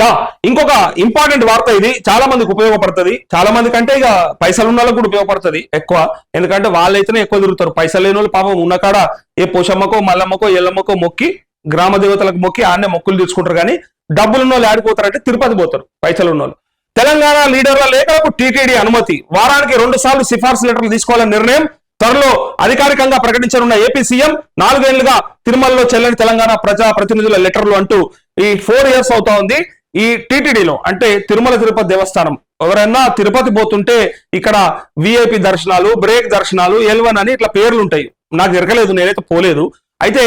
Yeah ఇంకొక important వార్త ఇది. చాలా మందికి ఉపయోగపడుతుంది. చాలా మంది కంటే ఇక పైసలు ఉన్న వాళ్ళకి కూడా ఉపయోగపడుతుంది ఎక్కువ. ఎందుకంటే వాళ్ళైతేనే ఎక్కువ తిరుగుతారు. పైసలు లేని వాళ్ళు పాపం ఉన్న కాడ ఏ పోషమ్మకో మల్లమ్మకో ఎల్లమ్మకో మొక్కి గ్రామ దేవతలకు మొక్కి ఆన్నే మొక్కులు తీసుకుంటారు. కానీ డబ్బులు ఉన్న వాళ్ళు ఆడిపోతారంటే తిరుపతి పోతారు పైసలు ఉన్న వాళ్ళు. తెలంగాణ లీడర్ల లేఖలకు టీటీడీ అనుమతి. వారానికి రెండు సార్లు సిఫార్సు లెటర్లు తీసుకోవాలని నిర్ణయం త్వరలో అధికారికంగా ప్రకటించనున్న ఏపీ సీఎం నాలుగేళ్ళుగా తిరుమలలో చెల్లని తెలంగాణ ప్రజా ప్రతినిధుల లెటర్లు అంటూ ఈ ఫోర్ ఇయర్స్ అవుతా ఉంది. ఈ టీటీడీలో అంటే తిరుమల తిరుపతి దేవస్థానం ఎవరైనా తిరుపతి పోతుంటే ఇక్కడ విఐపి దర్శనాలు బ్రేక్ దర్శనాలు ఎల్వన్ అని ఇట్లా పేర్లు ఉంటాయి నాకు దొరకలేదు నేనైతే పోలేదు. అయితే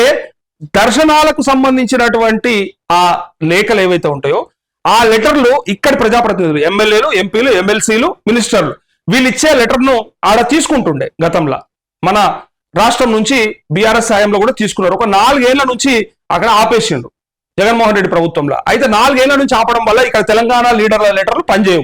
దర్శనాలకు సంబంధించినటువంటి ఆ లేఖలు ఏవైతే ఉంటాయో ఆ లెటర్లు ఇక్కడి ప్రజాప్రతినిధులు ఎమ్మెల్యేలు ఎంపీలు ఎమ్మెల్సీలు మినిస్టర్లు వీళ్ళు ఇచ్చే లెటర్ను ఆడ తీసుకుంటుండే గతంలో. మన రాష్ట్రం నుంచి బీఆర్ఎస్ సాయంలో కూడా తీసుకున్నారు. ఒక నాలుగేళ్ళ నుంచి అక్కడ ఆపేసిండు జగన్మోహన్ రెడ్డి ప్రభుత్వంలో. అయితే నాలుగేళ్ళ నుంచి ఆపడం వల్ల ఇక్కడ తెలంగాణ లీడర్ల లెటర్లు పనిచేయవు.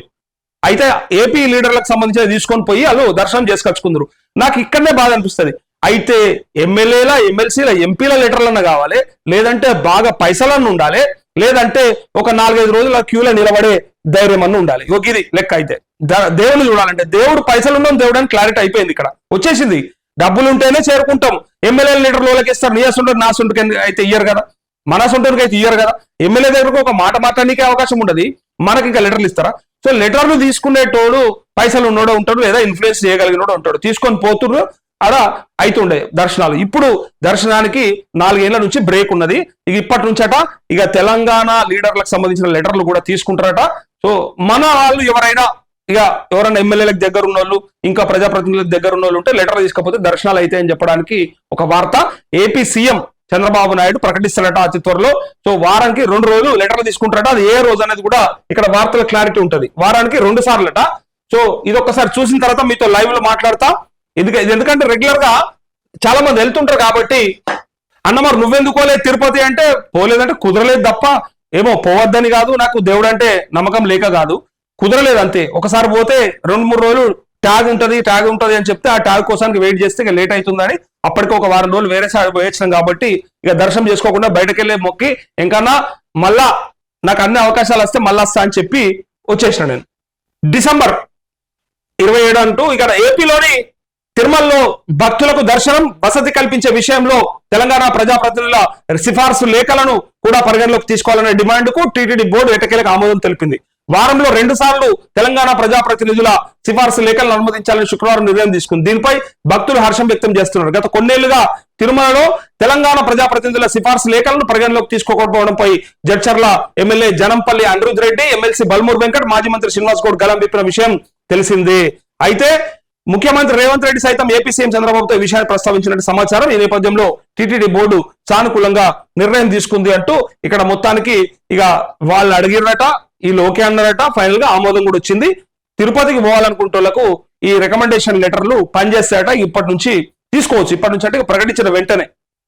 అయితే ఏపీ లీడర్లకు సంబంధించి తీసుకొని పోయి వాళ్ళు దర్శనం చేసుకొచ్చుకుందరు. నాకు ఇక్కడనే బాధ అనిపిస్తుంది. అయితే ఎమ్మెల్యేల ఎమ్మెల్సీల ఎంపీల లెటర్లన్న కావాలి లేదంటే బాగా పైసలన్న ఉండాలి లేదంటే ఒక నాలుగైదు రోజుల క్యూలో నిలబడే ధైర్యం అన్న ఉండాలి. ఒక ఇది లెక్క అయితే. ద- దేవుని చూడాలంటే దేవుడు పైసలు ఉన్నాం దేవుడు అని క్లారిటీ అయిపోయింది ఇక్కడ. వచ్చేసింది. డబ్బులు ఉంటేనే చేరుకుంటాం. ఎమ్మెల్యే లీడర్లోకి ఇస్తారు. నీ అసలు నా సొంతకి అయితే ఇయ్యరు కదా. మన సొంతకి అయితే ఇయ్యరు కదా. ఎమ్మెల్యే దగ్గరకు ఒక మాట మాట్లాడడానికి అవకాశం ఉండదు. మనకి ఇంకా లెటర్లు ఇస్తారా? సో లెటర్లు తీసుకునేటోడు పైసలు ఉన్నోడు ఉంటాడు లేదా ఇన్ఫ్లుయెన్స్ చేయగలిగినోడు ఉంటాడు. తీసుకొని పోతుండ్రు అలా అవుతుండే దర్శనాలు. ఇప్పుడు దర్శనానికి నాలుగేళ్ళ నుంచి బ్రేక్ ఉన్నది. ఇక ఇప్పటి నుంచట ఇక తెలంగాణ లీడర్లకు సంబంధించిన లెటర్లు కూడా తీసుకుంటారట. సో మన వాళ్ళు ఎవరైనా ఇక ఎవరైనా ఎమ్మెల్యేలకు దగ్గర ఉన్న వాళ్ళు ఇంకా ప్రజాప్రతినిధులకు దగ్గర ఉన్న వాళ్ళు ఉంటే లెటర్ తీసుకపోతే దర్శనాలు అయితే అని చెప్పడానికి ఒక వార్త. ఏపీ సీఎం చంద్రబాబు నాయుడు ప్రకటిస్తారట అతి త్వరలో. సో వారానికి రెండు రోజులు లెటర్లు తీసుకుంటారట. అది ఏ రోజు అనేది కూడా ఇక్కడ వార్తల క్లారిటీ ఉంటుంది. వారానికి రెండు సార్లట. సో ఇది ఒక్కసారి చూసిన తర్వాత మీతో లైవ్లో మాట్లాడతా. ఎందుకంటే ఎందుకంటే రెగ్యులర్గా చాలా మంది వెళ్తుంటారు కాబట్టి అన్న మరి తిరుపతి అంటే పోలేదంటే కుదరలేదు తప్ప ఏమో పోవద్దని కాదు నాకు దేవుడు అంటే నమ్మకం లేక కాదు. కుదరలేదు అంతే. ఒకసారి పోతే రెండు మూడు రోజులు ట్యాగ్ ఉంటుంది ట్యాగ్ ఉంటుంది అని చెప్తే ఆ ట్యాగ్ కోసానికి వెయిట్ చేస్తే ఇక లేట్ అవుతుందని అప్పటికి ఒక వారం రోజులు వేరే సార్ పోయొచ్చాం కాబట్టి ఇక దర్శనం చేసుకోకుండా బయటకు వెళ్ళే మొక్కి ఇంకన్నా మళ్ళా నాకు అన్ని అవకాశాలు వస్తే మళ్ళా వస్తా అని చెప్పి వచ్చేసిన నేను. డిసెంబర్ ఇరవై ఏడు అంటూ ఇక్కడ ఏపీలోని తిరుమలలో భక్తులకు దర్శనం వసతి కల్పించే విషయంలో తెలంగాణ ప్రజాప్రతినిధుల సిఫార్సు లేఖలను కూడా పరిగణలోకి తీసుకోవాలనే డిమాండ్కు టీటీడీ బోర్డు ఎటకేలకు ఆమోదం తెలిపింది. వారంలో రెండు సార్లు తెలంగాణ ప్రజాప్రతినిధుల సిఫార్సు లేఖలను అనుమతించాలని శుక్రవారం నిర్ణయం తీసుకుంది. దీనిపై భక్తులు హర్షం వ్యక్తం చేస్తున్నారు. గత కొన్నేళ్ళుగా తిరుమలలో తెలంగాణ ప్రజాప్రతినిధుల సిఫార్సు లేఖలను పరిగణలోకి తీసుకోకపోవడంపై జడ్చర్ల ఎమ్మెల్యే జనంపల్లి అండ్రూజ్ రెడ్డి ఎమ్మెల్సీ బల్మూర్ వెంకట్ మాజీ మంత్రి శ్రీనివాస్ గౌడ్ గలం విప్పిన విషయం తెలిసిందే. అయితే ముఖ్యమంత్రి రేవంత్ రెడ్డి సైతం ఏపీ సీఎం చంద్రబాబుతో ఈ విషయాన్ని ప్రస్తావించినట్టు సమాచారం ఈ నేపథ్యంలో టీటీడీ బోర్డు సానుకూలంగా నిర్ణయం తీసుకుంది అంటూ ఇక్కడ మొత్తానికి ఇక వాళ్ళు అడిగినట ఈ ఓకే అన్నారట. ఫైనల్గా ఆమోదం కూడా వచ్చింది. తిరుపతికి పోవాలనుకుంటోళ్ళకు ఈ రికమెండేషన్ లెటర్లు పనిచేస్తాయట. ఇప్పటి నుంచి తీసుకోవచ్చు. ఇప్పటి నుంచి అంటే ప్రకటించిన వెంటనే.